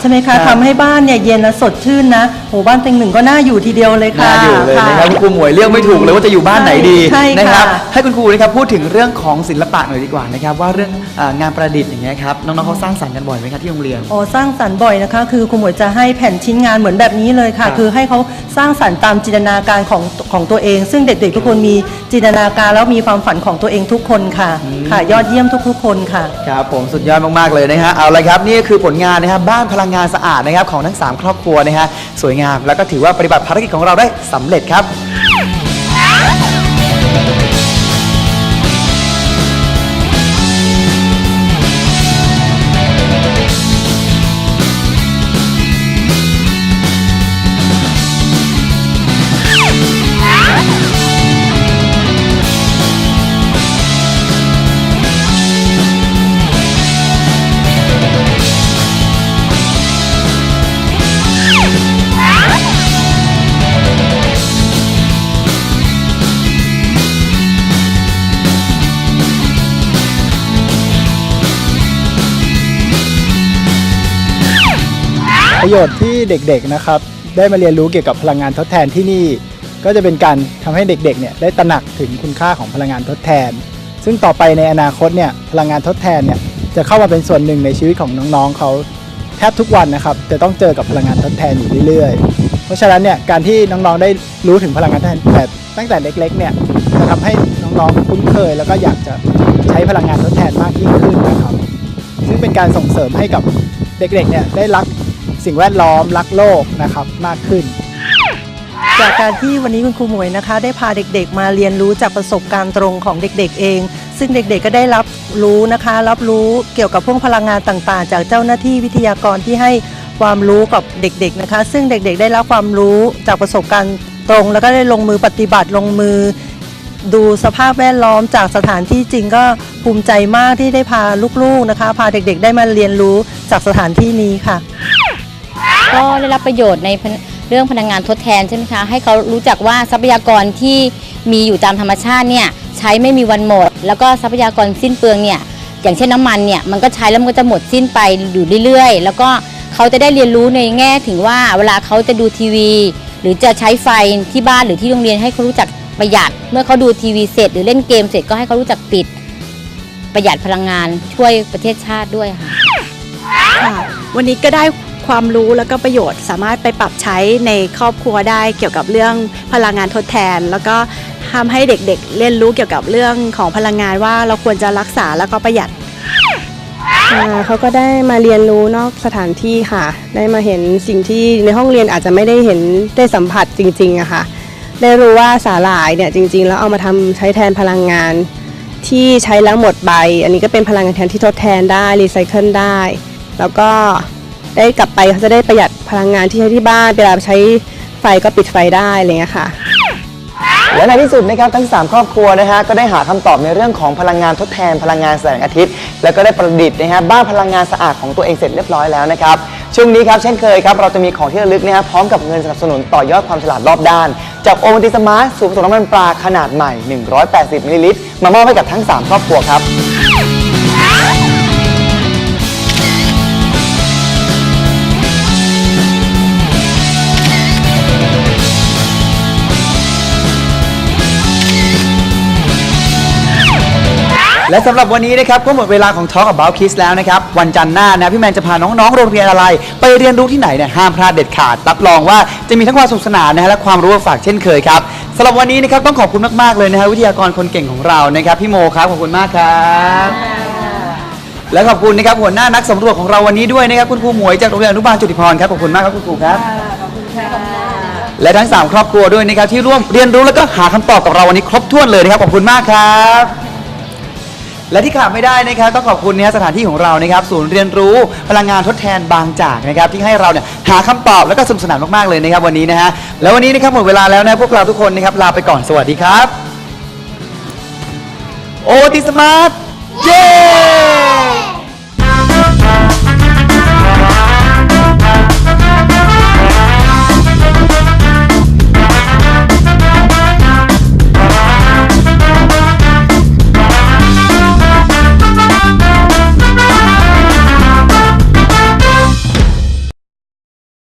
ใช่ไหมครัคะบทำให้บ้านเนี่ยเย็นและสดชื่นนะโหบ้านเต็งหนึ่งก็น่าอยู่ทีเดียวเลยค่ะน่าอยู่เลยนะครับะคุณครูหมวยเลือกไม่ถูกเลยว่าจะอยู่บ้านไหนดีใช่ค่ะ นะครับให้คุณครูนะครับพูดถึงเรื่องของศิลปะหน่อยดีกว่านะครับว่าเรื่องเอ่องานประดิษฐ์อย่างเงี้ยครับน้องๆเขาสร้างสรรค์กันบ่อยไหมครับที่โรงเรียนโอ้สร้างสรรค์บ่อยนะคะ คือคุณหมวยจะให้แผ่นชิ้นงานเหมือนแบบนี้เลยค่ะ ครับคือให้เขาสร้างสรรค์ตามจินตนาการของของตัวเอง ซึ่งเด็กๆ ทุกคนมีจินตนาการแล้วมีความฝันของตัวเองทุกคนค่ะค่ะ ยอดเยี่ยมทุกๆคนค่ะ ครับผมสุดยอดมากๆเลยนะฮะเอาละครับนี่ก็คือผลงานนะครับบ้านพลังงานสะอาดนะครับของทั้ง 3 ครอบครัวนะฮะสวยงามแล้วก็ถือว่าปฏิบัติภารกิจของเราได้สำเร็จครับ ประโยชน์ที่เด็กๆนะครับ ได้มาเรียนรู้เกี่ยวกับพลังงานทดแทนที่นี่ ก็จะเป็นการทำให้เด็กๆเนี่ยได้ตระหนักถึงคุณค่าของพลังงานทดแทน ซึ่งต่อไปในอนาคตเนี่ยพลังงานทดแทนเนี่ยจะเข้ามาเป็นส่วนหนึ่งในชีวิตของน้องๆเขาแทบทุกวันนะครับจะต้องเจอกับพลังงานทดแทนอยู่เรื่อยๆ เพราะฉะนั้นเนี่ยการที่น้องๆได้รู้ถึงพลังงานทดแทนแต่ตั้งแต่เล็กๆเนี่ยจะทำให้น้องๆคุ้นเคย แล้วก็อยากจะใช้พลังงานทดแทนมากยิ่งขึ้นนะครับ ซึ่งเป็นการส่งเสริมให้กับเด็กๆเนี่ยได้รัก สิ่งแวดล้อมรักโลกนะครับมากขึ้น จากการที่วันนี้คุณครูหมวยนะคะ ได้พาเด็กๆ มาเรียนรู้จากประสบการณ์ตรงของเด็กๆเอง ซึ่งเด็กๆก็ได้รับรู้นะคะ รับรู้เกี่ยวกับพวกพลังงานต่างๆ จากเจ้าหน้าที่วิทยากรที่ให้ความรู้กับเด็กๆนะคะ ซึ่งเด็กๆ ได้รับความรู้จากประสบการณ์ตรง แล้วก็ได้ลงมือปฏิบัติลงมือ ดูสภาพแวดล้อมจากสถานที่จริงก็ภูมิใจมากที่ได้พาลูกๆนะคะ พาเด็กๆ ได้มาเรียนรู้จากสถานที่นี้ค่ะ ก็ได้รับประโยชน์ในเรื่องพลังงานทดแทนใช่ไหมคะให้เขารู้จักว่าทรัพยากรที่มีอยู่ตามธรรมชาติเนี่ยใช้ไม่มีวันหมด แล้วก็ทรัพยากรสิ้นเปลืองเนี่ยอย่างเช่นน้ำมันเนี่ยมันก็ใช้แล้วมันก็จะหมดสิ้นไปอยู่เรื่อยๆ แล้วก็เขาจะได้เรียนรู้ในแง่ถึงว่าเวลาเขาจะดูทีวี หรือจะใช้ไฟที่บ้านหรือที่โรงเรียนให้เขารู้จักประหยัด เมื่อเขาดูทีวีเสร็จ หรือเล่นเกมเสร็จก็ให้เขารู้จักปิดประหยัดพลังงานช่วยประเทศชาติด้วยค่ะ วันนี้ก็ได้ ความรู้แล้วก็ประโยชน์ สามารถไปปรับใช้ในครอบครัวได้เกี่ยวกับเรื่องพลังงานทดแทน แล้วก็ทำให้เด็กๆเรียนรู้เกี่ยวกับเรื่องของพลังงานว่าเราควรจะรักษาแล้วก็ประหยัดเขาก็ได้มาเรียนรู้นอกสถานที่ค่ะ ได้มาเห็นสิ่งที่ในห้องเรียนอาจจะไม่ได้เห็นได้สัมผัสจริงๆอะค่ะ ได้รู้ว่าสาหร่ายเนี่ยจริง ๆ แล้วเอามาทำใช้แทนพลังงาน ที่ใช้แล้วหมดใบ อันนี้ก็เป็นพลังงานแทนที่ทดแทนได้รีไซเคิลได้ แล้วก็ ได้กลับไปเขาจะได้ประหยัดพลังงานที่ใช้ที่บ้านเวลาใช้ไฟก็ปิดไฟได้อะไรเงี้ยค่ะ และในที่สุดนะครับทั้ง 3 ครอบครัวนะฮะก็ได้หาคำตอบในเรื่องของพลังงานทดแทนพลังงานแสงอาทิตย์ แล้วก็ได้ประดิษฐ์นะฮะบ้านพลังงานสะอาดของตัวเองเสร็จเรียบร้อยแล้วนะครับช่วงนี้ครับเช่นเคยครับเราจะมีของที่ระลึกนะฮะพร้อมกับเงินสนับสนุนต่อยอดความฉลาดรอบด้าน จากโอวันติสมาร์ทสูตรผสมน้ำมันปลาขนาดใหม่ 180มิลลิลิตรมามอบให้กับทั้ง 3 ครอบครัวครับ และสำหรับวันนี้นะครับก็หมดเวลาของ Talk About Kids แล้วนะครับ วันจันทร์หน้านะพี่แมนจะพาน้องๆโรงเรียนอะไร ไปเรียนรู้ที่ไหนเนี่ยห้ามพลาดเด็ดขาด รับรองว่าจะมีทั้งความสนุกสนานนะฮะและความรู้มาฝากเช่นเคยครับสำหรับวันนี้นะครับต้องขอบคุณมากๆเลยนะฮะวิทยากรคนเก่งของเรานะครับพี่โมครับขอบคุณมากครับและขอบคุณนะครับหัวหน้านักสำรวจของเราวันนี้ด้วยนะครับคุณครูหมวยจากโรงเรียนอนุบาลจุติพรครับขอบคุณมากครับคุณครูครับและทั้ง 3 ครอบครัวด้วยนะครับที่ร่วมเรียนรู้แล้วก็หาคำตอบกับเราวันนี้ครบถ้วนเลยนะครับขอบคุณมากครับ และที่ขาดไม่ได้นะครับต้องขอบคุณนะฮะสถานที่ของเรานะครับศูนย์เรียนรู้พลังงานทดแทนบางจากนะครับที่ให้เราเนี่ยหาคำตอบแล้วก็สนุกสนานมากๆเลยนะครับวันนี้นะฮะแล้ววันนี้นะครับหมดเวลาแล้วนะพวกเราทุกคนนะครับลาไปก่อนสวัสดีครับโอติสมาร์ทเย้